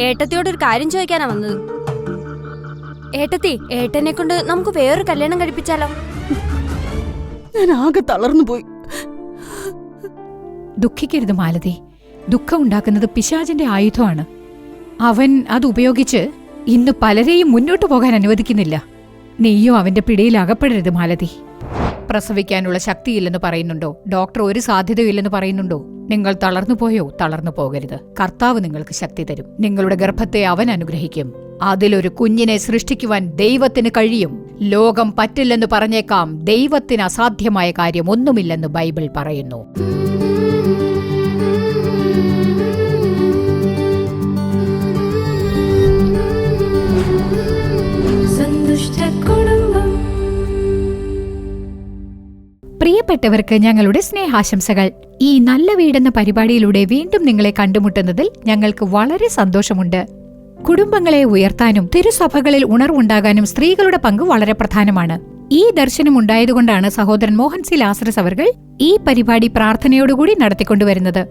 ഏട്ടത്തിയോട് ഒരു കാര്യം ചോദിക്കാനാ വന്നത്? ഏട്ടത്തി ഏട്ടനെ കൊണ്ട് നമുക്ക് വേറൊരു കല്യാണം കഴിപ്പിച്ചാലോ? ഞാൻ ആകെ തളർന്നു പോയി. ദുഃഖിക്കരുത് മാലതി. ദുഃഖം ഉണ്ടാക്കുന്നത് പിശാചിന്റെ ആയുധമാണ്. അവൻ അത് ഉപയോഗിച്ച് ഇന്ന് പലരെയും മുന്നോട്ടു പോകാൻ അനുവദിക്കുന്നില്ല. നീയും അവന്റെ പിടിയിൽ അകപ്പെടരുത് മാലതി. പ്രസവിക്കാനുള്ള ശക്തിയില്ലെന്ന് പറയുന്നുണ്ടോ? ഡോക്ടർ ഒരു സാധ്യതയില്ലെന്ന് പറയുന്നുണ്ടോ? നിങ്ങൾ തളർന്നു പോയോ? തളർന്നു പോകരുത്. കർത്താവ് നിങ്ങൾക്ക് ശക്തി തരും. നിങ്ങളുടെ ഗർഭത്തെ അവൻ അനുഗ്രഹിക്കും. അതിലൊരു കുഞ്ഞിനെ സൃഷ്ടിക്കുവാൻ ദൈവത്തിന് കഴിയും. ലോകം പറ്റില്ലെന്ന് പറഞ്ഞേക്കാം. ദൈവത്തിന് അസാധ്യമായ കാര്യം ഒന്നുമില്ലെന്ന് ബൈബിൾ പറയുന്നു. പ്രിയപ്പെട്ടവർക്ക് ഞങ്ങളുടെ സ്നേഹാശംസകൾ. ഈ നല്ല വീടെന്ന പരിപാടിയിലൂടെ വീണ്ടും നിങ്ങളെ കണ്ടുമുട്ടുന്നതിൽ ഞങ്ങൾക്ക് വളരെ സന്തോഷമുണ്ട്. കുടുംബങ്ങളെ ഉയർത്താനും തിരുസഭകളിൽ ഉണർവുണ്ടാകാനും സ്ത്രീകളുടെ പങ്ക് വളരെ പ്രധാനമാണ്. ഈ ദർശനം ഉണ്ടായതുകൊണ്ടാണ് സഹോദരൻ മോഹൻ സി ലാസറസ് അവർകൾ ഈ പരിപാടി പ്രാർത്ഥനയോടുകൂടി നടത്തിക്കൊണ്ടുവരുന്നത്.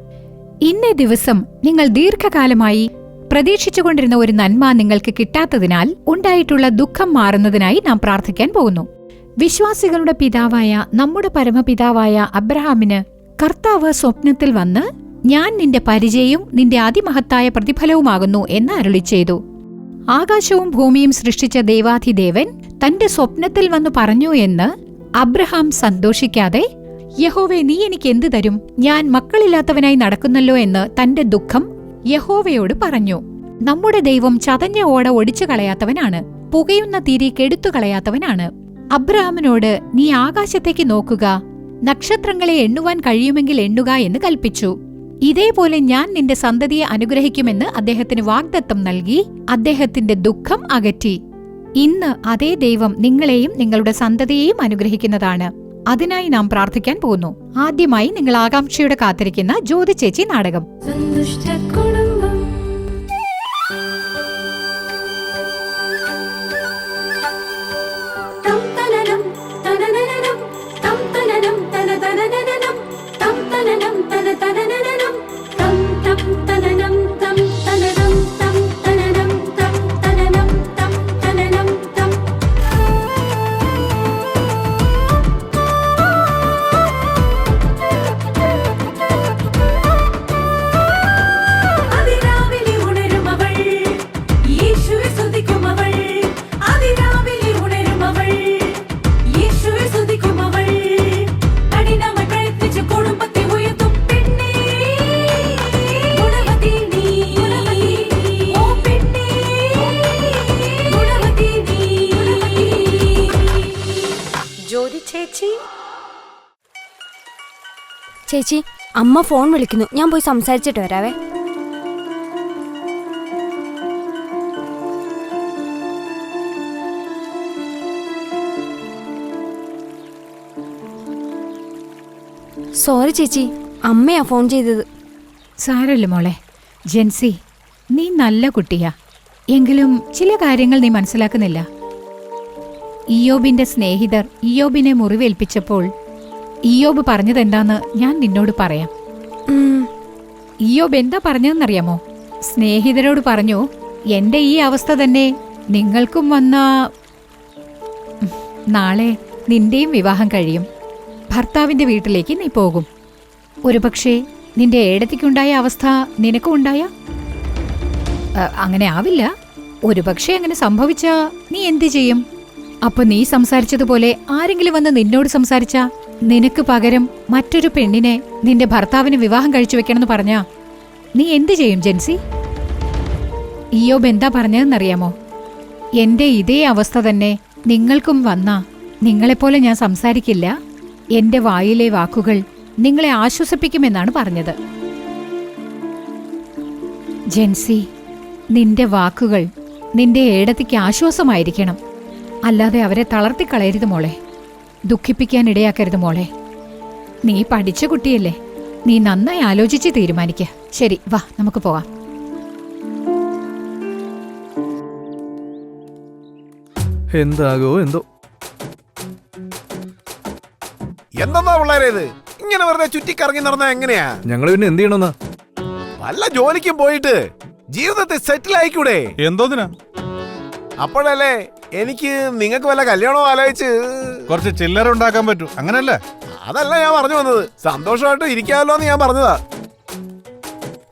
ഇന്നേ ദിവസം നിങ്ങൾ ദീർഘകാലമായി പ്രതീക്ഷിച്ചുകൊണ്ടിരുന്ന ഒരു നന്മ നിങ്ങൾക്ക് കിട്ടാത്തതിനാൽ ഉണ്ടായിട്ടുള്ള ദുഃഖം മാറുന്നതിനായി നാം പ്രാർത്ഥിക്കാൻ പോകുന്നു. വിശ്വാസികളുടെ പിതാവായ നമ്മുടെ പരമപിതാവായ അബ്രഹാമിന് കർത്താവ് സ്വപ്നത്തിൽ വന്ന് ഞാൻ നിന്റെ പരിചയവും നിന്റെ അതിമഹത്തായ പ്രതിഫലവുമാകുന്നു എന്ന് അരുളി ചെയ്തു. ആകാശവും ഭൂമിയും സൃഷ്ടിച്ച ദേവാധിദേവൻ തന്റെ സ്വപ്നത്തിൽ വന്നു പറഞ്ഞു എന്ന് അബ്രഹാം സന്തോഷിക്കാതെ യഹോവെ നീ എനിക്ക് എന്തു തരും? ഞാൻ മക്കളില്ലാത്തവനായി നടക്കുന്നല്ലോ എന്ന് തന്റെ ദുഃഖം യഹോവയോട് പറഞ്ഞു. നമ്മുടെ ദൈവം ചതഞ്ഞ ഓട ഒടിച്ചു കളയാത്തവനാണ് പുകയുന്ന തിരി കെടുത്തു കളയാത്തവനാണ് അബ്രഹാമിനോട് നീ ആകാശത്തേക്ക് നോക്കുക. നക്ഷത്രങ്ങളെ എണ്ണുവാൻ കഴിയുമെങ്കിൽ എണ്ണുക എന്ന് കൽപ്പിച്ചു. ഇതേപോലെ ഞാൻ നിന്റെ സന്തതിയെ അനുഗ്രഹിക്കുമെന്ന് അദ്ദേഹത്തിന് വാഗ്ദത്തം നൽകി അദ്ദേഹത്തിന്റെ ദുഃഖം അകറ്റി. ഇന്ന് അതേ ദൈവം നിങ്ങളെയും നിങ്ങളുടെ സന്തതിയെയും അനുഗ്രഹിക്കുന്നതാണ്. അതിനായി നാം പ്രാർത്ഥിക്കാൻ പോകുന്നു. ആദ്യമായി നിങ്ങൾ ആകാംക്ഷയോടെ കാത്തിരിക്കുന്ന ജ്യോതി ചേച്ചി നാടകം ചേച്ചി അമ്മ ഫോൺ വിളിക്കുന്നു. ഞാൻ പോയി സംസാരിച്ചിട്ട് വരാവേ. സോറി ചേച്ചി അമ്മയാ ഫോൺ ചെയ്തത്. സാരല്ല മോളെ. ജെൻസി നീ നല്ല കുട്ടിയാ. എങ്കിലും ചില കാര്യങ്ങൾ നീ മനസ്സിലാക്കുന്നില്ല. ഇയോബിന്റെ സ്നേഹിതർ ഇയോബിനെ മുറിവേൽപ്പിച്ചപ്പോൾ ഇയോബ് പറഞ്ഞതെന്താന്ന് ഞാൻ നിന്നോട് പറയാം. ഇയോബ് എന്താ പറഞ്ഞതെന്നറിയാമോ? സ്നേഹിതരോട് പറഞ്ഞു എന്റെ ഈ അവസ്ഥ തന്നെ നിങ്ങൾക്കും വന്ന നാളെ നിന്റെയും വിവാഹം കഴിയും. ഭർത്താവിന്റെ വീട്ടിലേക്ക് നീ പോകും. ഒരുപക്ഷെ നിന്റെ ഏടത്തിക്കുണ്ടായ അവസ്ഥ നിനക്കും ഉണ്ടായ? അങ്ങനെ ആവില്ല. ഒരുപക്ഷെ അങ്ങനെ സംഭവിച്ചാ നീ എന്തു ചെയ്യും? അപ്പൊ നീ സംസാരിച്ചതുപോലെ ആരെങ്കിലും വന്ന് നിന്നോട് സംസാരിച്ച നിനക്ക് പകരം മറ്റൊരു പെണ്ണിനെ നിന്റെ ഭർത്താവിന് വിവാഹം കഴിച്ചു വെക്കണമെന്ന് പറഞ്ഞാ നീ എന്ത് ചെയ്യും ജെൻസി? ഇയോബ് എന്താ പറഞ്ഞതെന്നറിയാമോ? എന്റെ ഇതേ അവസ്ഥ തന്നെ നിങ്ങൾക്കും വന്ന നിങ്ങളെപ്പോലെ ഞാൻ സംസാരിക്കില്ല. എന്റെ വായിലെ വാക്കുകൾ നിങ്ങളെ ആശ്വസിപ്പിക്കുമെന്നാണ് പറഞ്ഞത്. ജെൻസി നിന്റെ വാക്കുകൾ നിന്റെ ഏടത്തിക്ക് ആശ്വാസമായിരിക്കണം. അല്ലാതെ അവരെ തളർത്തിക്കളയരുത് മോളെ. ദുഃഖിപ്പിക്കാൻ ഇടയാക്കരുത് മോളെ. നീ പഠിച്ച കുട്ടിയല്ലേ. നീ നന്നായി ആലോചിച്ച് തീരുമാനിക്ക. ശരി വാ നമുക്ക് പോകാം എന്താകോ എന്തോ? എന്തെന്നാ പിള്ളേരെ ഇത്? ഇങ്ങനെ വെറുതെ ചുറ്റിക്കറങ്ങി നടന്നാ എങ്ങനെയാ? ഞങ്ങൾ പിന്നെ എന്ത് ചെയ്യണമെന്നാ? വല്ല ജോലിക്കും പോയിട്ട് ജീവിതത്തെ സെറ്റിൽ ആയിക്കൂടെ? എന്തോന്നിനാ അപ്പോഴല്ലേ എനിക്ക് നിങ്ങൾക്ക് വല്ല കല്യാണവും ആലോചിച്ച് കുറച്ച് ചില്ലറ ഉണ്ടാക്കാൻ പറ്റും. അങ്ങനല്ലേ? അതല്ല ഞാൻ പറഞ്ഞു വന്നത്. സന്തോഷമായിട്ട് ഇരിക്കാമല്ലോ എന്ന് ഞാൻ പറഞ്ഞതാ.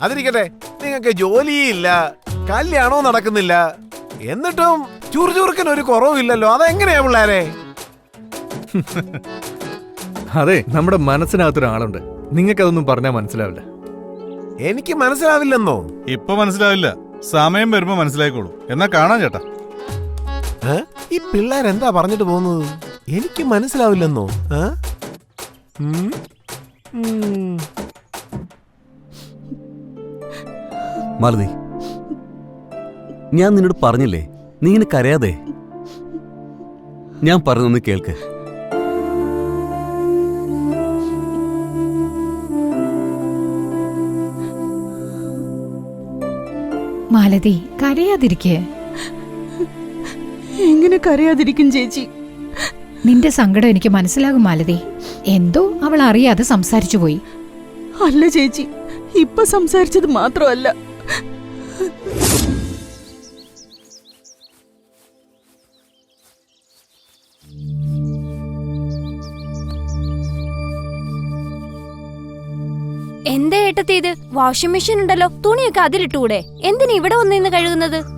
അതിരിക്കട്ടെ നിങ്ങൾക്ക് ജോലിയില്ല കല്യാണവും നടക്കുന്നില്ല എന്നിട്ടും ചുറുചുറുക്കിന് ഒരു കുറവില്ലല്ലോ അതെങ്ങനെയാ പിള്ളേരെ? അതെ നമ്മുടെ മനസ്സിനകത്തൊരാളുണ്ട്. നിങ്ങൾക്കതൊന്നും പറഞ്ഞാൽ മനസ്സിലാവില്ല. എനിക്ക് മനസ്സിലാവില്ലെന്നോ? ഇപ്പൊ മനസ്സിലാവില്ല. സമയം വരുമ്പോ മനസ്സിലായിക്കോളൂ. എന്നാ കാണാൻ ചേട്ടാ? ഈ പിള്ളേരെന്താ പറഞ്ഞിട്ട് പോകുന്നത്? എനിക്ക് മനസ്സിലാവില്ലെന്നോ. മാലതി ഞാൻ നിന്നോട് പറഞ്ഞില്ലേ? നീ ഇങ്ങനെ കരയാതെ. ഞാൻ പറഞ്ഞൊന്ന് കേൾക്ക്. മാലതി കരയാതിരിക്കെ. എങ്ങനെ കരയാതിരിക്കും ചേച്ചി? നിന്റെ സങ്കടം എനിക്ക് മനസ്സിലാകും മാലതി. എന്തോ അവൾ അറിയാതെ സംസാരിച്ചു പോയി. അല്ല ചേച്ചി ഇപ്പൊ സംസാരിച്ചത് മാത്രമല്ല. എന്താ ഏട്ടത്തി ഇത്? വാഷിംഗ് മെഷീൻ ഉണ്ടല്ലോ തുണിയൊക്കെ അതിലിട്ടൂടെ. എന്തിനാ ഇവിടെ വന്നിന്ന് കഴുകുന്നത്?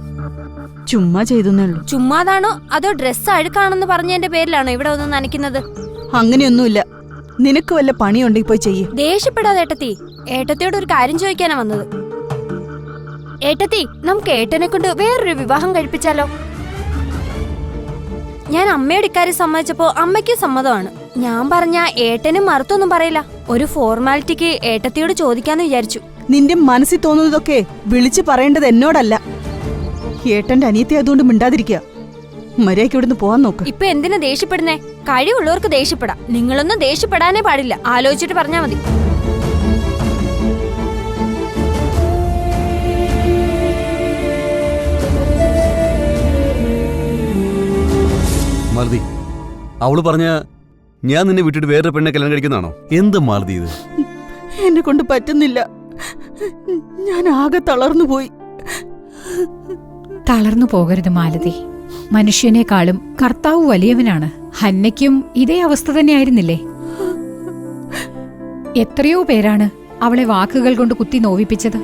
ചുമ്മാ ചെയ്തെന്നേ ഉള്ളൂ ചുമ്മാതാണോ? അതോ ഡ്രസ് അഴുക്കാണെന്ന് പറഞ്ഞതിന്റെ പേരിലാണോ ഇവിടെ ഒന്ന് നനയ്ക്കുന്നത്? അങ്ങനെയൊന്നുമില്ല. നിനക്ക് വല്ല പണിയുണ്ടെങ്കിൽ പോയി ചെയ്യേ. ദേഷ്യപ്പെടാതെ ഏട്ടത്തി ഏട്ടത്തിയോട് ഒരു കാര്യം ചോദിക്കാനാ വന്നത്. ഏട്ടത്തി നമുക്ക് ഏട്ടനെ കൊണ്ട് വേറൊരു വിവാഹം കഴിപ്പിച്ചാലോ? ഞാൻ അമ്മയുടെ ഇക്കാര്യം സമ്മതിച്ചപ്പോ അമ്മയ്ക്ക് സമ്മതമാണ്. ഞാൻ പറഞ്ഞ ഏട്ടനും മറുത്തൊന്നും പറയില്ല. ഒരു ഫോർമാലിറ്റിക്ക് ഏട്ടത്തിയോട് ചോദിക്കാന്ന് വിചാരിച്ചു. നിന്റെ മനസ്സിൽ തോന്നുന്നതൊക്കെ വിളിച്ചു പറയേണ്ടത് എന്നോടല്ല. ഏട്ടന്റെ അനിയത്തി ആയതുകൊണ്ട് മിണ്ടാതിരിക്കുക. മര്യാദയ്ക്ക് ഇവിടുന്ന് പോവാൻ നോക്ക്. ഇപ്പൊ എന്തിനാ ദേഷ്യപ്പെടുന്നേ? കഴിവുള്ളവർക്ക് ദേഷ്യപ്പെടാം. നിങ്ങളൊന്നും ദേഷ്യപ്പെടാനേ പാടില്ല. ആലോചിച്ചിട്ട് പറഞ്ഞാ മതി. മാലതി അവൾ പറഞ്ഞ ഞാൻ നിന്നെ വിട്ടിട്ട് വേറൊരു പെണ്ണെ കല്യാണം കഴിക്കുന്നതാണോ? എന്ത് മാലതി ഇത്? എന്നെ കൊണ്ട് പറ്റുന്നില്ല. ഞാൻ ആകെ തളർന്നു പോയി. തളർന്നു പോകരുത് മാലതി. മനുഷ്യനേക്കാളും കർത്താവ് വലിയവനാണ്. ഹന്നയ്ക്കും ഇതേ അവസ്ഥ തന്നെയായിരുന്നില്ലേ? എത്രയോ പേരാണ് അവളെ വാക്കുകൾ കൊണ്ട് കുത്തി നോവിപ്പിച്ചത്.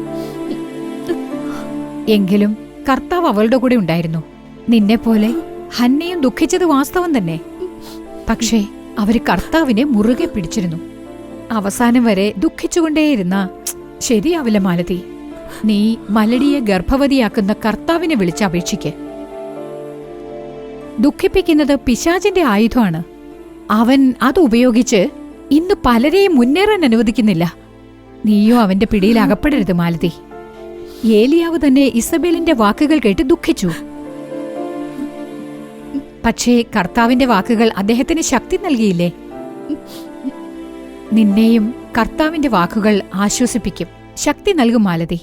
എങ്കിലും കർത്താവ് അവളുടെ കൂടെ ഉണ്ടായിരുന്നു. നിന്നെപ്പോലെ ഹന്നയും ദുഃഖിച്ചത് വാസ്തവം തന്നെ. പക്ഷേ അവർ കർത്താവിനെ മുറുകെ പിടിച്ചിരുന്നു. അവസാനം വരെ ദുഃഖിച്ചുകൊണ്ടേയിരുന്ന ശരിയാവില്ല മാലതി. നീ മലടിയെ ഗർഭവതിയാക്കുന്ന കർത്താവിനെ വിളിച്ചപേക്ഷിക്ക്. ദുഃഖിപ്പിക്കുന്നത് പിശാചിന്റെ ആയുധമാണ്. അവൻ അത് ഉപയോഗിച്ച് ഇന്ന് പലരെയും മുന്നേറാൻ അനുവദിക്കുന്നില്ല. നീയോ അവന്റെ പിടിയിൽ അകപ്പെടരുത് മാലതി. ഏലിയാവ് തന്നെ ഇസബേലിന്റെ വാക്കുകൾ കേട്ട് ദുഃഖിച്ചു. പക്ഷേ കർത്താവിന്റെ വാക്കുകൾ അദ്ദേഹത്തിന് ശക്തി നൽകിയില്ലേ? നിന്നെയും കർത്താവിന്റെ വാക്കുകൾ ആശ്വസിപ്പിക്കും. ശക്തി നൽകും മാലതി?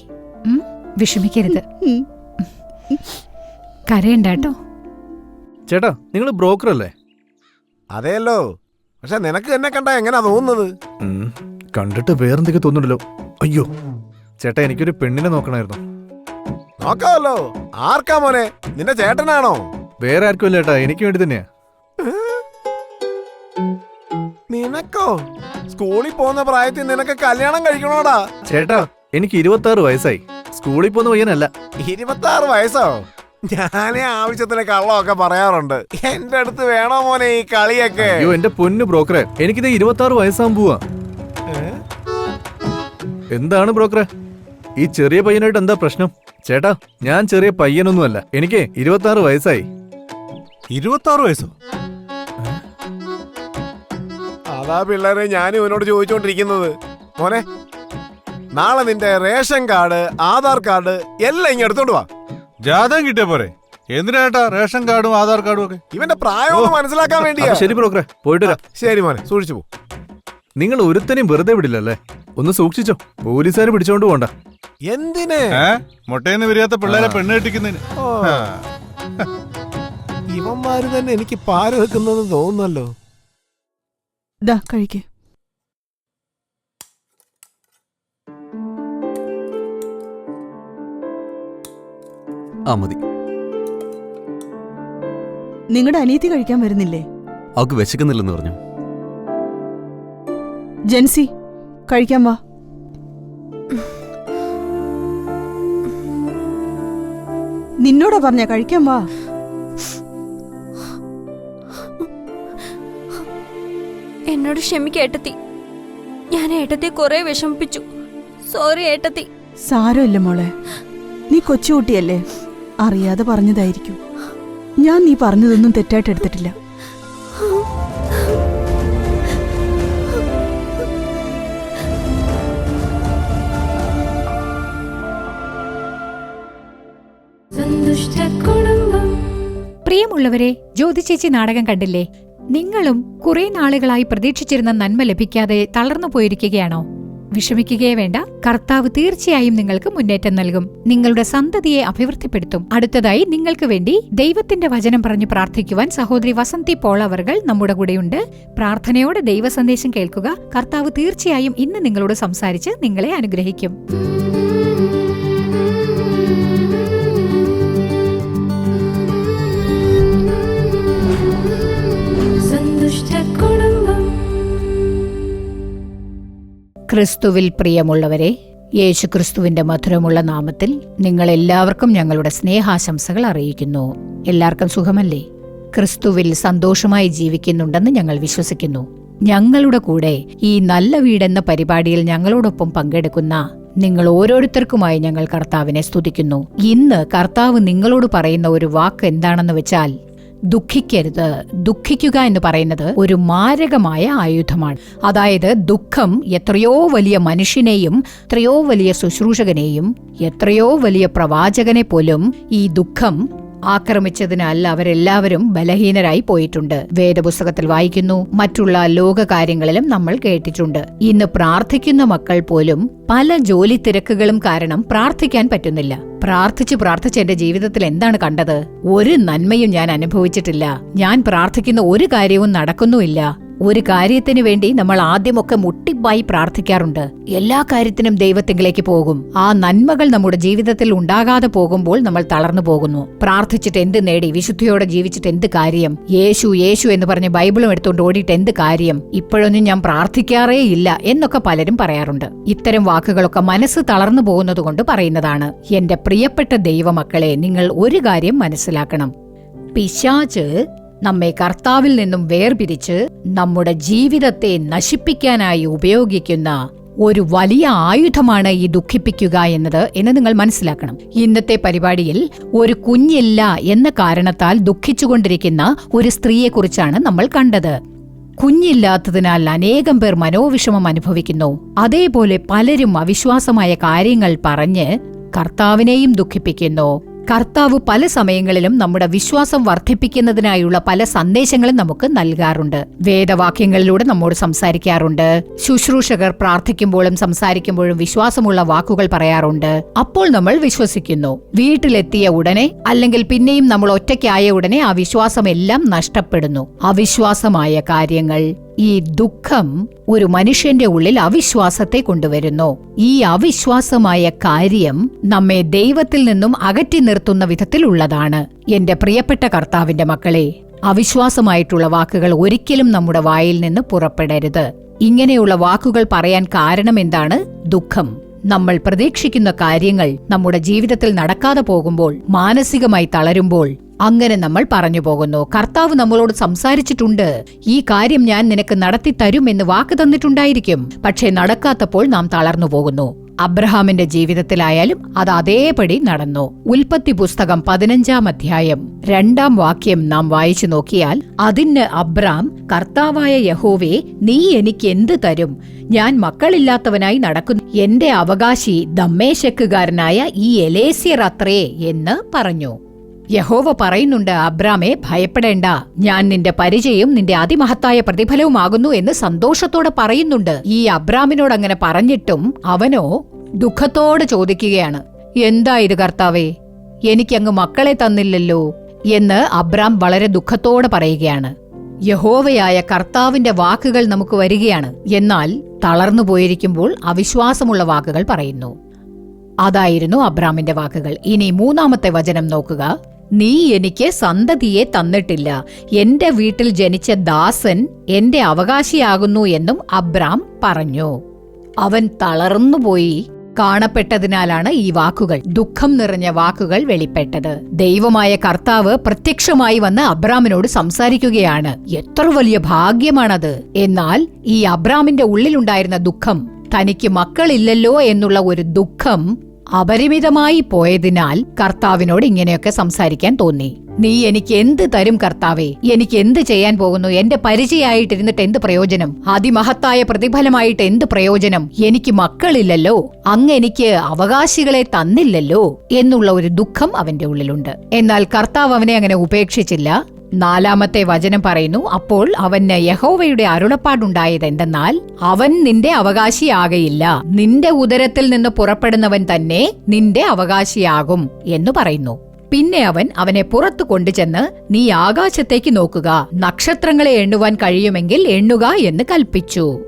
വിഷമിക്കരുത് ഉം. കരയണ്ട കേട്ടോ ചേട്ടാ നിങ്ങൾ ബ്രോക്കർ അല്ലേ അതെയല്ലോ. പക്ഷെ നിനക്ക് എന്നെ കണ്ടാ എങ്ങനാ തോന്നുന്നത്? കണ്ടിട്ട് വേറെന്തൊക്കെ തോന്നുന്നുണ്ടല്ലോ. അയ്യോ ചേട്ടാ എനിക്കൊരു പെണ്ണിനെ നോക്കണമായിരുന്നു. നോക്കാമല്ലോ. ആർക്കാ മോനെ? നിന്റെ ചേട്ടനാണോ? വേറെ ആർക്കും ഇല്ല ചേട്ടാ എനിക്ക് വേണ്ടി തന്നെയാ. നിനക്കോ? സ്കൂളിൽ പോകുന്ന പ്രായത്തിൽ നിനക്ക് കല്യാണം കഴിക്കണോടാ? ചേട്ടാ എനിക്ക് ഇരുപത്തി ആറ് വയസ്സായി. സ്കൂളിൽ പോകുന്ന പയ്യനല്ല. ഇരുപത്തി ആറ് വയസ്സോ ഞാനേ ആവശ്യത്തിന് കള്ളമൊക്കെ പറയാറുണ്ട്. എന്റെ അടുത്ത് വേണോ മോനെ ഈ കളിയൊക്കെ? അയ്യോ എന്റെ പൊന്ന് ബ്രോക്കറെ. എനിക്കിത് ഇരുപത്തി ആറ് വയസ്സാകും പോവാ എന്താണ് ബ്രോക്കറെ? ഈ ചെറിയ പയ്യനായിട്ട് എന്താ പ്രശ്നം? ചേട്ടാ ഞാൻ ചെറിയ പയ്യനൊന്നുമല്ല. എനിക്ക് ഇരുപത്തി ആറ് വയസ്സായി. ഇരുപത്തി ആറ് വയസ്സോ? അതാ പിള്ളേരെ ഞാനും ഇവനോട് ചോദിച്ചോണ്ടിരിക്കുന്നത്. മോനെ നാളെ നിന്റെ റേഷൻ കാർഡ് ആധാർ കാർഡ് എല്ലാം ഇങ്ങ് എടുത്തോണ്ട് വാ. ജാതകം കിട്ടിയ പോരെ. എന്തിനാട്ടാ റേഷൻ കാർഡും ആധാർ കാർഡും ഒക്കെ? ഇവന്റെ പ്രായം ഒന്ന് മനസ്സിലാക്കാൻ വേണ്ടിയാ. ശരി ബ്രോക്കറെ പോയിട്ട് വരാം. ശരി മോനെ സൂക്ഷിച്ചു പോ. നിങ്ങൾ ഒരുത്തനെയും വെറുതെ വിടില്ലല്ലേ? ഒന്ന് സൂക്ഷിച്ചോ പോലീസുകാർ പിടിച്ചോണ്ട് പോണ്ട. എന്തിനെ? ഏ? മുട്ടേന്ന് വിരിയാത്ത പിള്ളേരെ. പെണ്ണ് കെട്ടിക്കുന്നതിന്. ഓ, ഇവന്മാര് തന്നെ എനിക്ക് പാൽ വെക്കുന്നെന്ന് തോന്നുന്നല്ലോ. ദാ കഴിക്കേ. ആ മതി. നിങ്ങളുടെ അനിയത്തി കഴിക്കാൻ വരുന്നില്ലേ? അവക്ക് വിശക്കുന്നില്ലെന്ന് പറഞ്ഞു. ജെൻസി കഴിക്കാൻ വാ. നിന്നോടാ പറഞ്ഞ കഴിക്കാൻ വാ. എന്നോട് ക്ഷമിക്ക ഏട്ടത്തി. ഞാൻ ഏട്ടത്തെ കുറെ വിഷമിപ്പിച്ചു. സോറി ഏട്ടത്തി. സാരമില്ല മോളെ. നീ കൊച്ചുകുട്ടിയല്ലേ? അറിയാതെ പറഞ്ഞതായിരിക്കും. ഞാൻ നീ പറഞ്ഞതൊന്നും തെറ്റായിട്ട് എടുത്തിട്ടില്ല. സന്തുഷ്ട കുടുംബം. പ്രിയമുള്ളവരെ ജ്യോതിചേച്ചി നാടകം കണ്ടില്ലേ? നിങ്ങളും കുറെ നാളുകളായി പ്രതീക്ഷിച്ചിരുന്ന നന്മ ലഭിക്കാതെ തളർന്നു പോയിരിക്കുകയാണോ? വിഷമിക്കുകയേ വേണ്ട. കർത്താവ് തീർച്ചയായും നിങ്ങൾക്ക് മുന്നേറ്റം നൽകും. നിങ്ങളുടെ സന്തതിയെ അഭിവൃദ്ധിപ്പെടുത്തും. അടുത്തതായി നിങ്ങൾക്ക് വേണ്ടി ദൈവത്തിന്റെ വചനം പറഞ്ഞു പ്രാർത്ഥിക്കുവാൻ സഹോദരി വസന്തി പോൾ അവർകൾ നമ്മുടെ കൂടെയുണ്ട്. പ്രാർത്ഥനയോടെ ദൈവ സന്ദേശം കേൾക്കുക. കർത്താവ് തീർച്ചയായും ഇന്ന് നിങ്ങളോട് സംസാരിച്ച് നിങ്ങളെ അനുഗ്രഹിക്കും. ക്രിസ്തുവിൽ പ്രിയമുള്ളവരെ യേശു ക്രിസ്തുവിന്റെ മധുരമുള്ള നാമത്തിൽ നിങ്ങൾ എല്ലാവർക്കും ഞങ്ങളുടെ സ്നേഹാശംസകൾ അറിയിക്കുന്നു. എല്ലാവർക്കും സുഖമല്ലേ? ക്രിസ്തുവിൽ സന്തോഷമായി ജീവിക്കുന്നുണ്ടെന്ന് ഞങ്ങൾ വിശ്വസിക്കുന്നു. ഞങ്ങളുടെ കൂടെ ഈ നല്ല വീടെന്ന പരിപാടിയിൽ ഞങ്ങളോടൊപ്പം പങ്കെടുക്കുന്ന നിങ്ങൾ ഓരോരുത്തർക്കുമായി ഞങ്ങൾ കർത്താവിനെ സ്തുതിക്കുന്നു. ഇന്ന് കർത്താവ് നിങ്ങളോട് പറയുന്ന ഒരു വാക്ക് എന്താണെന്ന് വെച്ചാൽ ദുഃഖിക്കരുത്. ദുഃഖിക്കുക എന്ന് പറയുന്നത് ഒരു മാരകമായ ആയുധമാണ്. അതായത് ദുഃഖം എത്രയോ വലിയ മനുഷ്യനെയും എത്രയോ വലിയ ശുശ്രൂഷകനെയും എത്രയോ വലിയ പ്രവാചകനെ പോലും ഈ ദുഃഖം ആക്രമിച്ചതിനാൽ അവരെല്ലാവരും ബലഹീനരായി പോയിട്ടുണ്ട്. വേദപുസ്തകത്തിൽ വായിക്കുന്നു മറ്റുള്ള ലോകകാര്യങ്ങളിലും നമ്മൾ കേട്ടിട്ടുണ്ട്. ഇന്ന് പ്രാർത്ഥിക്കുന്ന മക്കൾ പോലും പല ജോലി തിരക്കുകളും കാരണം പ്രാർത്ഥിക്കാൻ പറ്റുന്നില്ല. പ്രാർത്ഥിച്ച് പ്രാർത്ഥിച്ച് എന്റെ ജീവിതത്തിൽ എന്താണ് കണ്ടത്? ഒരു നന്മയും ഞാൻ അനുഭവിച്ചിട്ടില്ല. ഞാൻ പ്രാർത്ഥിക്കുന്ന ഒരു കാര്യവും നടക്കുന്നുമില്ല. ഒരു കാര്യത്തിന് വേണ്ടി നമ്മൾ ആദ്യമൊക്കെ മുട്ടിപ്പായി പ്രാർത്ഥിക്കാറുണ്ട്. എല്ലാ കാര്യത്തിനും ദൈവത്തിങ്കിലേക്ക് പോകും. ആ നന്മകൾ നമ്മുടെ ജീവിതത്തിൽ ഉണ്ടാകാതെ പോകുമ്പോൾ നമ്മൾ തളർന്നു പോകുന്നു. പ്രാർത്ഥിച്ചിട്ട് എന്ത് നേടി വിശുദ്ധിയോടെ ജീവിച്ചിട്ട് എന്ത് കാര്യം യേശു യേശു എന്ന് പറഞ്ഞ് ബൈബിളും എടുത്തുകൊണ്ട് ഓടിയിട്ട് എന്ത് കാര്യം ഇപ്പോഴൊന്നും ഞാൻ പ്രാർത്ഥിക്കാറേ ഇല്ല എന്നൊക്കെ പലരും പറയാറുണ്ട്. ഇത്തരം വാക്കുകളൊക്കെ മനസ്സ് തളർന്നു പോകുന്നത് കൊണ്ട് പറയുന്നതാണ്. എന്റെ പ്രിയപ്പെട്ട ദൈവമക്കളെ നിങ്ങൾ ഒരു കാര്യം മനസ്സിലാക്കണം. പിശാച് നമ്മെ കർത്താവിൽ നിന്നും വേർപിരിച്ച് നമ്മുടെ ജീവിതത്തെ നശിപ്പിക്കാനായി ഉപയോഗിക്കുന്ന ഒരു വലിയ ആയുധമാണ് ഈ ദുഃഖിപ്പിക്കുക എന്നത് എന്ന് നിങ്ങൾ മനസ്സിലാക്കണം. ഇന്നത്തെ പരിപാടിയിൽ ഒരു കുഞ്ഞില്ല എന്ന കാരണത്താൽ ദുഃഖിച്ചുകൊണ്ടിരിക്കുന്ന ഒരു സ്ത്രീയെക്കുറിച്ചാണ് നമ്മൾ കണ്ടത്. കുഞ്ഞില്ലാത്തതിനാൽ അനേകം പേർ മനോവിഷമം അനുഭവിക്കുന്നു. അതേപോലെ പലരും അവിശ്വാസമായ കാര്യങ്ങൾ പറഞ്ഞ് കർത്താവിനെയും ദുഃഖിപ്പിക്കുന്നു. കർത്താവ് പല സമയങ്ങളിലും നമ്മുടെ വിശ്വാസം വർദ്ധിപ്പിക്കുന്നതിനായുള്ള പല സന്ദേശങ്ങളും നമുക്ക് നൽകാറുണ്ട്. വേദവാക്യങ്ങളിലൂടെ നമ്മോട് സംസാരിക്കാറുണ്ട്. ശുശ്രൂഷകർ പ്രാർത്ഥിക്കുമ്പോഴും സംസാരിക്കുമ്പോഴും വിശ്വാസമുള്ള വാക്കുകൾ പറയാറുണ്ട്. അപ്പോൾ നമ്മൾ വിശ്വസിക്കുന്നു. വീട്ടിലെത്തിയ ഉടനെ അല്ലെങ്കിൽ പിന്നെയും നമ്മൾ ഒറ്റയ്ക്കായ ഉടനെ ആ വിശ്വാസമെല്ലാം നഷ്ടപ്പെടുന്നു. അവിശ്വാസമായ കാര്യങ്ങൾ. ഈ ദുഃഖം ഒരു മനുഷ്യന്റെ ഉള്ളിൽ അവിശ്വാസത്തെ കൊണ്ടുവരുന്നു. ഈ അവിശ്വാസമായ കാര്യം നമ്മെ ദൈവത്തിൽ നിന്നും അകറ്റി നിർത്തുന്ന വിധത്തിലുള്ളതാണ് എന്റെ പ്രിയപ്പെട്ട കർത്താവിന്റെ മക്കളെ അവിശ്വാസമായിട്ടുള്ള വാക്കുകൾ ഒരിക്കലും നമ്മുടെ വായിൽ നിന്ന് പുറപ്പെടരുത്. ഇങ്ങനെയുള്ള വാക്കുകൾ പറയാൻ കാരണം എന്താണ്? ദുഃഖം. നമ്മൾ പ്രതീക്ഷിക്കുന്ന കാര്യങ്ങൾ നമ്മുടെ ജീവിതത്തിൽ നടക്കാതെ പോകുമ്പോൾ മാനസികമായി തളരുമ്പോൾ അങ്ങനെ നമ്മൾ പറഞ്ഞു പോകുന്നു. കർത്താവ് നമ്മളോട് സംസാരിച്ചിട്ടുണ്ട്. ഈ കാര്യം ഞാൻ നിനക്ക് നടത്തി തരും എന്ന് വാക്ക് തന്നിട്ടുണ്ടായിരിക്കും. പക്ഷേ നടക്കാത്തപ്പോൾ നാം തളർന്നു പോകുന്നു. അബ്രഹാമിന്റെ ജീവിതത്തിലായാലും അത് അതേപടി നടന്നു. ഉൽപ്പത്തി പുസ്തകം പതിനഞ്ചാം അധ്യായം. രണ്ടാം വാക്യം നാം വായിച്ചു നോക്കിയാൽ അതിന് അബ്രാം കർത്താവായ യഹോവേ നീ എനിക്ക് എന്ത് തരും? ഞാൻ മക്കളില്ലാത്തവനായി നടക്കുന്നു. എന്റെ അവകാശി ദമ്മേശക്കുകാരനായ ഈ എലേസിയർ അത്രേ എന്ന് പറഞ്ഞു. യഹോവ പറയുന്നുണ്ട് അബ്രാമെ ഭയപ്പെടേണ്ട. ഞാൻ നിന്റെ പരിചയം നിന്റെ അതിമഹത്തായ പ്രതിഫലവുമാകുന്നു എന്ന് സന്തോഷത്തോടെ പറയുന്നുണ്ട്. ഈ അബ്രാമിനോട് അങ്ങനെ പറഞ്ഞിട്ടും അവനോ ദുഃഖത്തോടെ ചോദിക്കുകയാണ് എന്താ ഇത് കർത്താവേ? എനിക്കങ്ങ് മക്കളെ തന്നില്ലല്ലോ എന്ന് അബ്രാം വളരെ ദുഃഖത്തോടെ പറയുകയാണ്. യഹോവയായ കർത്താവിന്റെ വാക്കുകൾ നമുക്ക് വരികയാണ്. എന്നാൽ തളർന്നു പോയിരിക്കുമ്പോൾ അവിശ്വാസമുള്ള വാക്കുകൾ പറയുന്നു. അതായിരുന്നു അബ്രാമിന്റെ വാക്കുകൾ. ഇനി മൂന്നാമത്തെ വചനം നോക്കുക. നീ എനിക്ക് സന്തതിയെ തന്നിട്ടില്ല. എന്റെ വീട്ടിൽ ജനിച്ച ദാസൻ എന്റെ അവകാശിയാകുന്നു എന്നും അബ്രാം പറഞ്ഞു. അവൻ തളർന്നുപോയി. കാണപ്പെട്ടതിനാലാണ് ഈ വാക്കുകൾ ദുഃഖം നിറഞ്ഞ വാക്കുകൾ വെളിപ്പെട്ടത്. ദൈവമായ കർത്താവ് പ്രത്യക്ഷമായി വന്ന് അബ്രാമിനോട് സംസാരിക്കുകയാണ്. എത്ര വലിയ ഭാഗ്യമാണത്. എന്നാൽ ഈ അബ്രാമിന്റെ ഉള്ളിലുണ്ടായിരുന്ന ദുഃഖം തനിക്ക് മക്കളില്ലല്ലോ എന്നുള്ള ഒരു ദുഃഖം അപരിമിതമായി പോയതിനാൽ കർത്താവിനോട് ഇങ്ങനെയൊക്കെ സംസാരിക്കാൻ തോന്നി. നീ എനിക്ക് എന്ത് തരും കർത്താവേ? എനിക്ക് എന്ത് ചെയ്യാൻ പോകുന്നു? എന്റെ പരിചയമായിട്ടിരുന്നിട്ട് എന്ത് പ്രയോജനം? അതിമഹത്തായ പ്രതിഫലമായിട്ട് എന്ത് പ്രയോജനം? എനിക്ക് മക്കളില്ലല്ലോ. അങ്ങ് എനിക്ക് അവകാശികളെ തന്നില്ലല്ലോ എന്നുള്ള ഒരു ദുഃഖം അവന്റെ ഉള്ളിലുണ്ട്. എന്നാൽ കർത്താവ് അവനെ അങ്ങനെ ഉപേക്ഷിച്ചില്ല. നാലാമത്തെ വചനം പറയുന്നു അപ്പോൾ അവന് യഹോവയുടെ അരുളപ്പാടുണ്ടായത് എന്തെന്നാൽ അവൻ നിന്റെ അവകാശിയാകയില്ല. നിന്റെ ഉദരത്തിൽ നിന്ന് പുറപ്പെടുന്നവൻ തന്നെ നിന്റെ അവകാശിയാകും എന്ന് പറയുന്നു. പിന്നെ അവൻ അവനെ പുറത്തു കൊണ്ടുചെന്ന് നീ ആകാശത്തേക്ക് നോക്കുക. നക്ഷത്രങ്ങളെ എണ്ണുവാൻ കഴിയുമെങ്കിൽ എണ്ണുക എന്ന് കൽപ്പിച്ചു.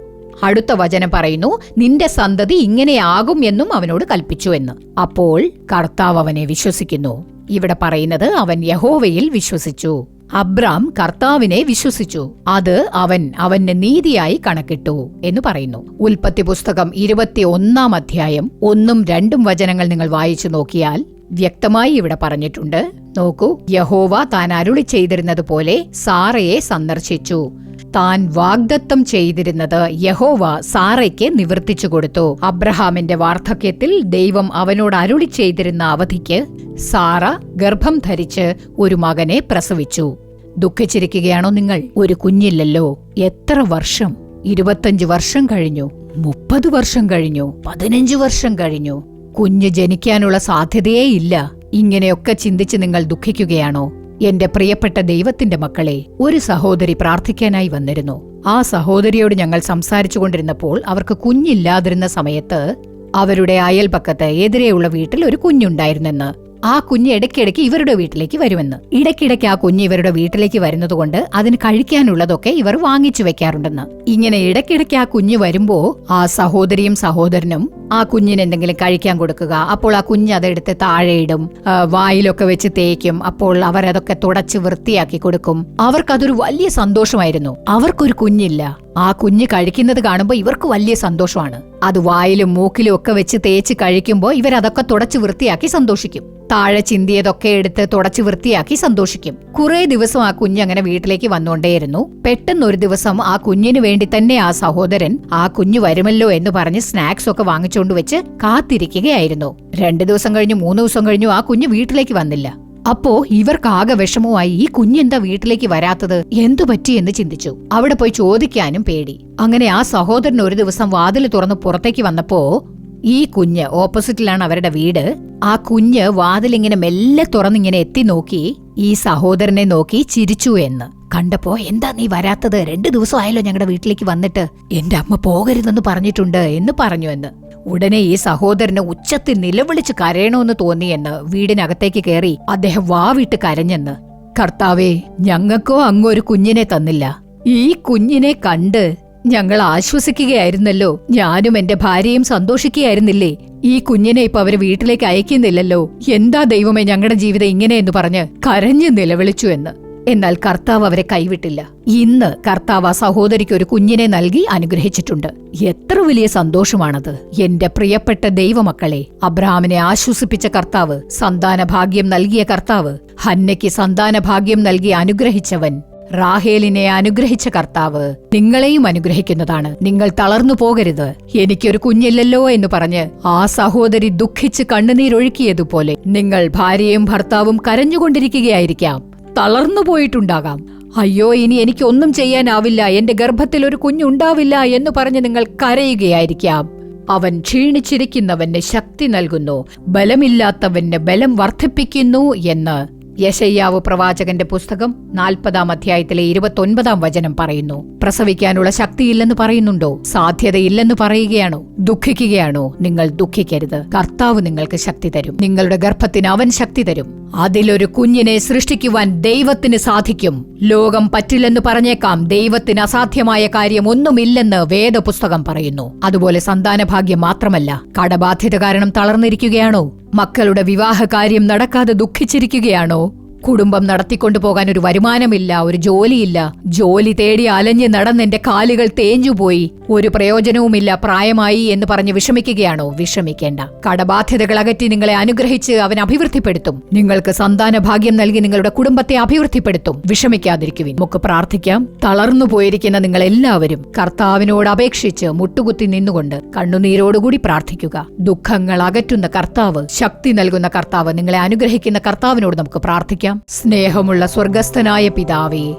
അടുത്ത വചനം പറയുന്നു നിന്റെ സന്തതി ഇങ്ങനെയാകും എന്നും അവനോട് കൽപ്പിച്ചു എന്ന്. അപ്പോൾ കർത്താവ് അവനെ വിശ്വസിക്കുന്നു. ഇവിടെ പറയുന്നത് അവൻ യഹോവയിൽ വിശ്വസിച്ചു. അബ്രാം കർത്താവിനെ വിശ്വസിച്ചു. അത് അവൻ അവന് നീതിയായി കണക്കിട്ടു എന്ന് പറയുന്നു. ഉൽപ്പത്തി പുസ്തകം ഇരുപത്തി ഒന്നാം അധ്യായം ഒന്നും രണ്ടും വചനങ്ങൾ നിങ്ങൾ വായിച്ചു നോക്കിയാൽ വ്യക്തമായി ഇവിടെ പറഞ്ഞിട്ടുണ്ട്. നോക്കൂ യഹോവ താൻ അരുളി ചെയ്തിരുന്നത് പോലെ സാറയെ സന്ദർശിച്ചു. താൻ വാഗ്ദത്തം ചെയ്തിരുന്നത് യഹോവ സാറയ്ക്ക് നിവർത്തിച്ചു കൊടുത്തു. അബ്രഹാമിന്റെ വാർദ്ധക്യത്തിൽ ദൈവം അവനോട് അരുളി ചെയ്തിരുന്ന അവധിക്ക് സാറ ഗർഭം ധരിച്ച് ഒരു മകനെ പ്രസവിച്ചു. ദുഃഖിച്ചിരിക്കുകയാണോ നിങ്ങൾ? ഒരു കുഞ്ഞില്ലല്ലോ. എത്ര വർഷം? ഇരുപത്തഞ്ച് വർഷം കഴിഞ്ഞു. മുപ്പത് വർഷം കഴിഞ്ഞു. പതിനഞ്ച് വർഷം കഴിഞ്ഞു. കുഞ്ഞ് ജനിക്കാനുള്ള സാധ്യതയേ ഇല്ല. ഇങ്ങനെയൊക്കെ ചിന്തിച്ച് നിങ്ങൾ ദുഃഖിക്കുകയാണോ? എന്റെ പ്രിയപ്പെട്ട ദൈവത്തിന്റെ മക്കളെ ഒരു സഹോദരി പ്രാർത്ഥിക്കാനായി വന്നിരുന്നു. ആ സഹോദരിയോട് ഞങ്ങൾ സംസാരിച്ചു കൊണ്ടിരുന്നപ്പോൾ അവർക്ക് കുഞ്ഞില്ലാതിരുന്ന സമയത്ത് അവരുടെ അയൽപക്കത്ത് എതിരെയുള്ള വീട്ടിൽ ഒരു കുഞ്ഞുണ്ടായിരുന്നെന്ന്. ആ കുഞ്ഞ് ഇടയ്ക്കിടയ്ക്ക് ഇവരുടെ വീട്ടിലേക്ക് വരുമെന്ന്. ഇടയ്ക്കിടയ്ക്ക് ആ കുഞ്ഞ് ഇവരുടെ വീട്ടിലേക്ക് വരുന്നതുകൊണ്ട് അതിന് കഴിക്കാനുള്ളതൊക്കെ ഇവർ വാങ്ങിച്ചു വെക്കാറുണ്ടെന്ന്. ഇങ്ങനെ ഇടയ്ക്കിടയ്ക്ക് ആ കുഞ്ഞ് വരുമ്പോ ആ സഹോദരിയും സഹോദരനും ആ കുഞ്ഞിന് എന്തെങ്കിലും കഴിക്കാൻ കൊടുക്കുക. അപ്പോൾ ആ കുഞ്ഞ് അതെടുത്ത് താഴെയിടും. വായിലൊക്കെ വെച്ച് തേക്കും. അപ്പോൾ അവരതൊക്കെ തുടച്ച് വൃത്തിയാക്കി കൊടുക്കും. അവർക്കതൊരു വലിയ സന്തോഷമായിരുന്നു. അവർക്കൊരു കുഞ്ഞില്ല. ആ കുഞ്ഞ് കഴിക്കുന്നത് കാണുമ്പോൾ ഇവർക്ക് വലിയ സന്തോഷമാണ്. അത് വായിലും മൂക്കിലും ഒക്കെ വെച്ച് തേച്ച് കഴിക്കുമ്പോൾ ഇവരതൊക്കെ തുടച്ച് വൃത്തിയാക്കി സന്തോഷിക്കും. താഴെ ചിന്തിയതൊക്കെ എടുത്ത് തുടച്ച് വൃത്തിയാക്കി സന്തോഷിക്കും. കുറെ ദിവസം ആ കുഞ്ഞ് അങ്ങനെ വീട്ടിലേക്ക് വന്നുകൊണ്ടേയിരുന്നു. പെട്ടെന്ന് ഒരു ദിവസം ആ കുഞ്ഞിനു വേണ്ടി തന്നെ ആ സഹോദരൻ ആ കുഞ്ഞ് വരുമല്ലോ എന്ന് പറഞ്ഞ് സ്നാക്സ് ഒക്കെ വാങ്ങിച്ചുകൊണ്ട് വെച്ച് കാത്തിരിക്കുകയായിരുന്നു. രണ്ടു ദിവസം കഴിഞ്ഞു മൂന്ന് ദിവസം കഴിഞ്ഞു ആ കുഞ്ഞ് വീട്ടിലേക്ക് വന്നില്ല. അപ്പോ ഇവർക്കാകെ വിഷമമായി ഈ കുഞ്ഞെന്താ വീട്ടിലേക്ക് വരാത്തത്? എന്തു പറ്റി? എന്ന് ചിന്തിച്ചു. അവിടെ പോയി ചോദിക്കാനും പേടി. അങ്ങനെ ആ സഹോദരൻ ഒരു ദിവസം വാതിൽ തുറന്ന് പുറത്തേക്ക് വന്നപ്പോ ഈ കുഞ്ഞ് ഓപ്പോസിറ്റിലാണ് അവരുടെ വീട്. ആ കുഞ്ഞ് വാതിലിങ്ങനെ മെല്ലെ തുറന്നിങ്ങനെ എത്തി നോക്കി ഈ സഹോദരനെ നോക്കി ചിരിച്ചു എന്ന്. കണ്ടപ്പോ എന്താ നീ വരാത്തത്? രണ്ടു ദിവസം ആയല്ലോ ഞങ്ങളുടെ വീട്ടിലേക്ക് വന്നിട്ട്. എന്റെ അമ്മ പോകരുതെന്ന് പറഞ്ഞിട്ടുണ്ട് എന്ന് പറഞ്ഞു എന്ന്. ഉടനെ ഈ സഹോദരന് ഉച്ചത്തിൽ നിലവിളിച്ച് കരയണമെന്ന് തോന്നിയെന്ന് വീടിനകത്തേക്ക് കയറി അദ്ദേഹം വാവിട്ട് കരഞ്ഞെന്ന്. കർത്താവേ ഞങ്ങൾക്കോ അങ്ങൊരു കുഞ്ഞിനെ തന്നില്ല. ഈ കുഞ്ഞിനെ കണ്ട് ഞങ്ങൾ ആശ്വസിക്കുകയായിരുന്നല്ലോ. ഞാനും എന്റെ ഭാര്യയും സന്തോഷിക്കുകയായിരുന്നില്ലേ? ഈ കുഞ്ഞിനെ ഇപ്പൊ അവർ വീട്ടിലേക്ക് അയക്കുന്നില്ലല്ലോ. എന്താ ദൈവമേ ഞങ്ങളുടെ ജീവിതം ഇങ്ങനെയെന്ന് പറഞ്ഞ് കരഞ്ഞു നിലവിളിച്ചു എന്ന്. എന്നാൽ കർത്താവ് അവരെ കൈവിട്ടില്ല. ഇന്ന് കർത്താവ് ആ സഹോദരിക്ക് ഒരു കുഞ്ഞിനെ നൽകി അനുഗ്രഹിച്ചിട്ടുണ്ട്. എത്ര വലിയ സന്തോഷമാണത്. എന്റെ പ്രിയപ്പെട്ട ദൈവമക്കളെ അബ്രഹാമിനെ ആശ്വസിപ്പിച്ച കർത്താവ് സന്താന ഭാഗ്യം നൽകിയ കർത്താവ് ഹന്നയ്ക്ക് സന്താന ഭാഗ്യം നൽകി അനുഗ്രഹിച്ചവൻ റാഹേലിനെ അനുഗ്രഹിച്ച കർത്താവ് നിങ്ങളെയും അനുഗ്രഹിക്കുന്നതാണ്. നിങ്ങൾ തളർന്നു പോകരുത്. എനിക്കൊരു കുഞ്ഞില്ലല്ലോ എന്ന് പറഞ്ഞ് ആ സഹോദരി ദുഃഖിച്ച് കണ്ണുനീരൊഴുക്കിയതുപോലെ നിങ്ങൾ ഭാര്യയും ഭർത്താവും കരഞ്ഞുകൊണ്ടിരിക്കുകയായിരിക്കാം. തളർന്നു പോയിട്ടുണ്ടാകാം. അയ്യോ ഇനി എനിക്കൊന്നും ചെയ്യാനാവില്ല. എന്റെ ഗർഭത്തിൽ ഒരു കുഞ്ഞുണ്ടാവില്ല എന്ന് പറഞ്ഞ് നിങ്ങൾ കരയുകയായിരിക്കാം. അവൻ ക്ഷീണിച്ചിരിക്കുന്നവന് ശക്തി നൽകുന്നു. ബലമില്ലാത്തവന് ബലം വർദ്ധിപ്പിക്കുന്നു എന്ന് യശയ്യാവ് പ്രവാചകന്റെ പുസ്തകം നാൽപ്പതാം അധ്യായത്തിലെ ഇരുപത്തൊൻപതാം വചനം പറയുന്നു. പ്രസവിക്കാനുള്ള ശക്തിയില്ലെന്ന് പറയുന്നുണ്ടോ? സാധ്യതയില്ലെന്ന് പറയുകയാണോ? ദുഃഖിക്കുകയാണോ? നിങ്ങൾ ദുഃഖിക്കരുത്. കർത്താവ് നിങ്ങൾക്ക് ശക്തി തരും. നിങ്ങളുടെ ഗർഭത്തിന് അവൻ ശക്തി തരും. അതിലൊരു കുഞ്ഞിനെ സൃഷ്ടിക്കുവാൻ ദൈവത്തിന് സാധിക്കും. ലോകം പറ്റില്ലെന്ന് പറഞ്ഞേക്കാം. ദൈവത്തിന് അസാധ്യമായ കാര്യം ഒന്നുമില്ലെന്ന് വേദപുസ്തകം പറയുന്നു. അതുപോലെ സന്താനഭാഗ്യം മാത്രമല്ല. കടബാധ്യത കാരണം തളർന്നിരിക്കുകയാണോ? മക്കളുടെ വിവാഹകാര്യം നടക്കാതെ ദുഃഖിച്ചിരിക്കുകയാണോ? കുടുംബം നടത്തിക്കൊണ്ടു പോകാൻ ഒരു വരുമാനമില്ല ഒരു ജോലിയില്ല. ജോലി തേടി അലഞ്ഞ് നടന്നെന്റെ കാലുകൾ തേഞ്ഞുപോയി. ഒരു പ്രയോജനവുമില്ല പ്രായമായി എന്ന് പറഞ്ഞ് വിഷമിക്കുകയാണോ? വിഷമിക്കേണ്ട. കടബാധ്യതകൾ അകറ്റി നിങ്ങളെ അനുഗ്രഹിച്ച് അവൻ അഭിവൃദ്ധിപ്പെടുത്തും. നിങ്ങൾക്ക് സന്താന ഭാഗ്യം നൽകി നിങ്ങളുടെ കുടുംബത്തെ അഭിവൃദ്ധിപ്പെടുത്തും. വിഷമിക്കാതിരിക്കുവിൻ. നമുക്ക് പ്രാർത്ഥിക്കാം. തളർന്നു പോയിരിക്കുന്ന നിങ്ങൾ എല്ലാവരും കർത്താവിനോട് അപേക്ഷിച്ച് മുട്ടുകുത്തി നിന്നുകൊണ്ട് കണ്ണുനീരോടുകൂടി പ്രാർത്ഥിക്കുക. ദുഃഖങ്ങൾ അകറ്റുന്ന കർത്താവ് ശക്തി നൽകുന്ന കർത്താവ് നിങ്ങളെ അനുഗ്രഹിക്കുന്ന കർത്താവിനോട് നമുക്ക് പ്രാർത്ഥിക്കാം. സ്നേഹമുള്ള സ്വർഗസ്ഥനായ പിതാവേ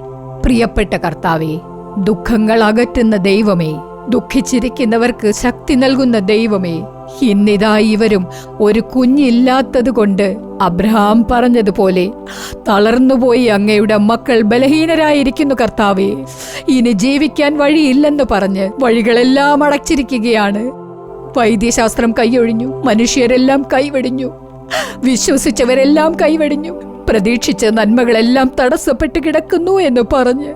പ്രിയപ്പെട്ട കർത്താവേ ദുഃഖങ്ങൾ അകറ്റുന്ന ദൈവമേ ദുഃഖിച്ചിരിക്കുന്നവർക്ക് ശക്തി നൽകുന്ന ദൈവമേ ഇന്നിതാ ഇവരും ഒരു കുഞ്ഞില്ലാത്തതുകൊണ്ട് അബ്രഹാം പറഞ്ഞതുപോലെ തളർന്നുപോയി അങ്ങയുടെ മക്കൾ ബലഹീനരായിരിക്കുന്നു കർത്താവേ. ഇനി ജീവിക്കാൻ വഴിയില്ലെന്ന് പറഞ്ഞ് വഴികളെല്ലാം അടച്ചിരിക്കുകയാണ്. വൈദ്യശാസ്ത്രം കൈയൊഴിഞ്ഞു മനുഷ്യരെല്ലാം കൈവെടിഞ്ഞു വിശ്വസിച്ചവരെല്ലാം കൈവെടിഞ്ഞു പ്രതീക്ഷിച്ച നന്മകളെല്ലാം തടസ്സപ്പെട്ട് കിടക്കുന്നു എന്ന് പറഞ്ഞ്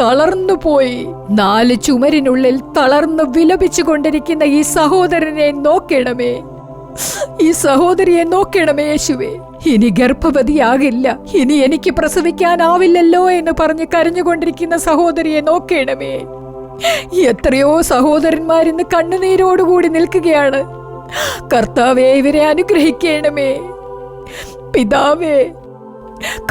തളർന്നു പോയി. നാല് ചുമരിനുള്ളിൽ തളർന്നു വിലപിച്ചു കൊണ്ടിരിക്കുന്ന ഈ സഹോദരനെ നോക്കണമേ. ഈ സഹോദരിയെ നോക്കണമേ യേശുവേ. ഇനി ഗർഭവതിയാകില്ല. ഇനി എനിക്ക് പ്രസവിക്കാനാവില്ലല്ലോ എന്ന് പറഞ്ഞ് കരഞ്ഞുകൊണ്ടിരിക്കുന്ന സഹോദരിയെ നോക്കണമേ. എത്രയോ സഹോദരന്മാരിന്ന് കണ്ണുനീരോടുകൂടി നിൽക്കുകയാണ്. കർത്താവെ ഇവരെ അനുഗ്രഹിക്കണമേ. പിതാവേ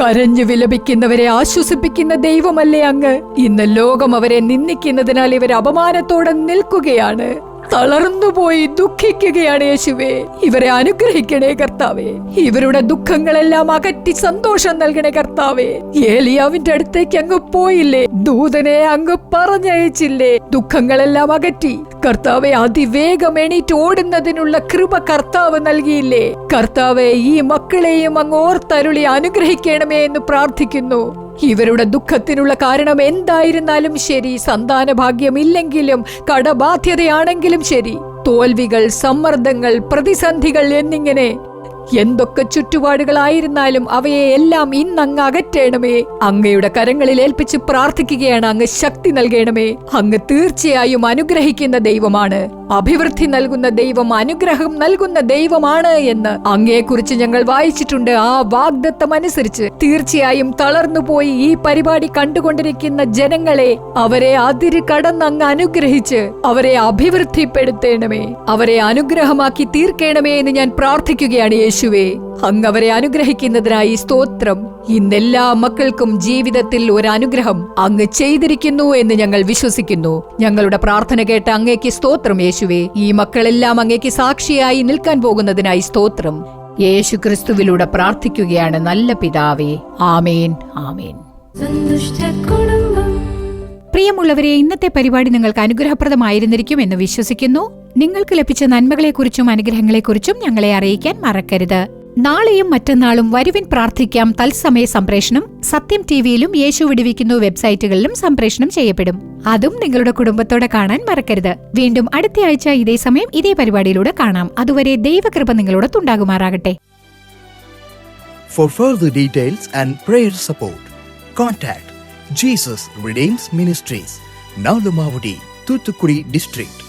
കരഞ്ഞു വിലപിക്കുന്നവരെ ആശ്വസിപ്പിക്കുന്ന ദൈവമല്ലേ അങ്ങ്. ഇന്ന് ലോകം അവരെ നിന്ദിക്കുന്നതിനാൽ ഇവർ അപമാനത്തോടെ നിൽക്കുകയാണ്. തളർന്നുപോയി ദുഃഖിക്കുകയാണ് യേശുവേ. ഇവരെ അനുഗ്രഹിക്കണേ കർത്താവേ. ഇവരുടെ ദുഃഖങ്ങളെല്ലാം അകറ്റി സന്തോഷം നൽകണേ കർത്താവേ. ഏലിയാവിന്റെ അടുത്തേക്ക് അങ്ങ് പോയില്ലേ? ദൂതനെ അങ്ങ് പറഞ്ഞയച്ചില്ലേ? ദുഃഖങ്ങളെല്ലാം അകറ്റി കർത്താവെ അതിവേഗം എണീറ്റ് ഓടുന്നതിനുള്ള കൃപ കർത്താവ് നൽകിയില്ലേ? കർത്താവെ ഈ മക്കളെയും അങ്ങ് ഓർത്തരുളി അനുഗ്രഹിക്കണമേ എന്ന് പ്രാർത്ഥിക്കുന്നു. ഇവരുടെ ദുഃഖത്തിനുള്ള കാരണം എന്തായിരുന്നാലും ശരി. സന്താന ഭാഗ്യമില്ലെങ്കിലും കടബാധ്യതയാണെങ്കിലും ശരി. തോൽവികൾ സമ്മർദ്ദങ്ങൾ പ്രതിസന്ധികൾ എന്നിങ്ങനെ എന്തൊക്കെ ചുറ്റുപാടുകളായിരുന്നാലും അവയെ എല്ലാം ഇന്നങ്ങ് അകറ്റേണമേ. അങ്ങയുടെ കരങ്ങളിൽ ഏൽപ്പിച്ച് പ്രാർത്ഥിക്കുകയാണ് അങ്ങ് ശക്തി നൽകണമേ. അങ്ങ് തീർച്ചയായും അനുഗ്രഹിക്കുന്ന ദൈവമാണ്. അഭിവൃദ്ധി നൽകുന്ന ദൈവം അനുഗ്രഹം നൽകുന്ന ദൈവമാണ് എന്ന് അങ്ങയെക്കുറിച്ച് ഞങ്ങൾ വായിച്ചിട്ടുണ്ട് ആ വാഗ്ദത്തം അനുസരിച്ച് തീർച്ചയായും തളർന്നുപോയി ഈ പരിപാടി കണ്ടുകൊണ്ടിരിക്കുന്ന ജനങ്ങളെ അവരെ അതിര് കടന്ന് അങ്ങ് അനുഗ്രഹിച്ച് അവരെ അഭിവൃദ്ധിപ്പെടുത്തേണമേ. അവരെ അനുഗ്രഹമാക്കി തീർക്കേണമേ എന്ന് ഞാൻ പ്രാർത്ഥിക്കുകയാണ് യേശുവേ അങ്ങ് അവരെ അനുഗ്രഹിക്കുന്നതിനായി സ്തോത്രം. ഇന്നെല്ലാ മക്കൾക്കും ജീവിതത്തിൽ ഒരു അനുഗ്രഹം അങ്ങ് ചെയ്തിരിക്കുന്നു എന്ന് ഞങ്ങൾ വിശ്വസിക്കുന്നു. ഞങ്ങളുടെ പ്രാർത്ഥന കേട്ട അങ്ങേക്ക് സ്തോത്രം യേശുവേ. ഈ മക്കളെല്ലാം അങ്ങേക്ക് സാക്ഷിയായി നിൽക്കാൻ പോകുന്നതിനായി സ്തോത്രം. യേശു ക്രിസ്തുവിലൂടെ പ്രാർത്ഥിക്കുകയാണ് നല്ല പിതാവേ. ആമേൻ ആമേൻ. പ്രിയമുള്ളവരെ ഇന്നത്തെ പരിപാടി നിങ്ങൾക്ക് അനുഗ്രഹപ്രദമായിരുന്നിരിക്കും എന്ന് വിശ്വസിക്കുന്നു. നിങ്ങൾക്ക് ലഭിച്ച നന്മകളെക്കുറിച്ചും അനുഗ്രഹങ്ങളെക്കുറിച്ചും ഞങ്ങളെ അറിയിക്കാൻ മറക്കരുത്. നാളെയും മറ്റന്നാളും വരുവിൻ പ്രാർത്ഥിക്കാം. തത്സമയ സംപ്രേഷണം സത്യം ടിവിയിലും യേശു വിടിവിക്കുന്നു വെബ്സൈറ്റുകളിലും സംപ്രേഷണം ചെയ്യപ്പെടും. അതും നിങ്ങളുടെ കുടുംബത്തോടെ കാണാൻ മറക്കരുത്. വീണ്ടും അടുത്ത ആഴ്ച ഇതേ സമയം ഇതേ പരിപാടിയിലൂടെ കാണാം. അതുവരെ ദൈവകൃപ നിങ്ങളോട് തുണ്ടാകുമാറാകട്ടെ for further details and prayer support contact Jesus redeems ministries Nalumavadi Thoothukudi district